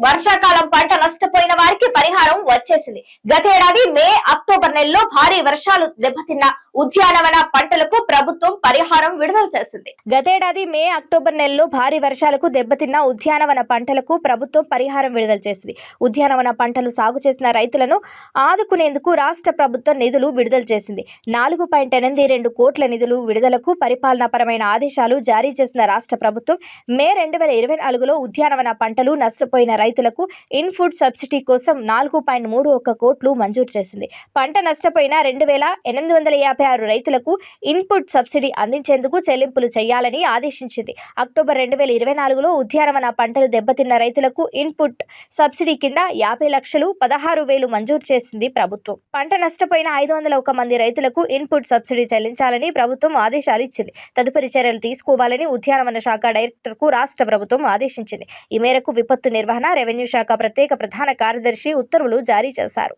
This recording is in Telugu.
వర్షాకాలం పంట నష్టపోయిన వారికి పరిహారం వచ్చేసింది. గతేడాది మే అక్టోబర్ నెలలో భారీ వర్షాలు దెబ్బతిన్న ఉద్యానవన పంటలకు ప్రభుత్వం పరిహారం విడుదల చేసింది. గతేడాది మే అక్టోబర్ నెలలో భారీ వర్షాలకు దెబ్బతిన్న ఉద్యానవన పంటలకు ప్రభుత్వం పరిహారం విడుదల చేసింది. ఉద్యానవన పంటలు సాగు చేసిన రైతులను ఆదుకునేందుకు రాష్ట్ర ప్రభుత్వం నిధులు విడుదల చేసింది. నాలుగు పాయింట్ ఎనిమిది రెండు కోట్ల నిధులు విడుదలకు పరిపాలనాపరమైన ఆదేశాలు జారీ చేసిన రాష్ట్ర ప్రభుత్వం మే రెండు వేల ఇరవై నాలుగులో ఉద్యానవన పంటలు నష్టపోయిన రైతులకు ఇన్ ఫుడ్ సబ్సిడీ కోసం నాలుగు పాయింట్ మూడు ఒక్క కోట్లు మంజూరు చేసింది. పంట నష్టపోయిన రెండు వేల ఎనిమిది వందల యాభై ఆరు రైతులకు ఇన్పుట్ సబ్సిడీ అందించేందుకు చెల్లింపులు చేయాలని ఆదేశించింది. అక్టోబర్ రెండు వేల ఇరవై నాలుగులో ఉద్యానవన పంటలు దెబ్బతిన్న రైతులకు ఇన్పుట్ సబ్సిడీ కింద యాభై లక్షలు పదహారు వేలు మంజూరు చేసింది ప్రభుత్వం. పంట నష్టపోయిన ఐదు వందల ఒక మంది రైతులకు ఇన్పుట్ సబ్సిడీ చెల్లించాలని ప్రభుత్వం ఆదేశాలు ఇచ్చింది. తదుపరి చర్యలు తీసుకోవాలని ఉద్యానవన శాఖ డైరెక్టర్కు రాష్ట్ర ప్రభుత్వం ఆదేశించింది. ఈ మేరకు విపత్తు నిర్వహణ రెవెన్యూ శాఖ ప్రత్యేక ప్రధాన కార్యదర్శి ఉత్తర్వులు జారీ చేశారు.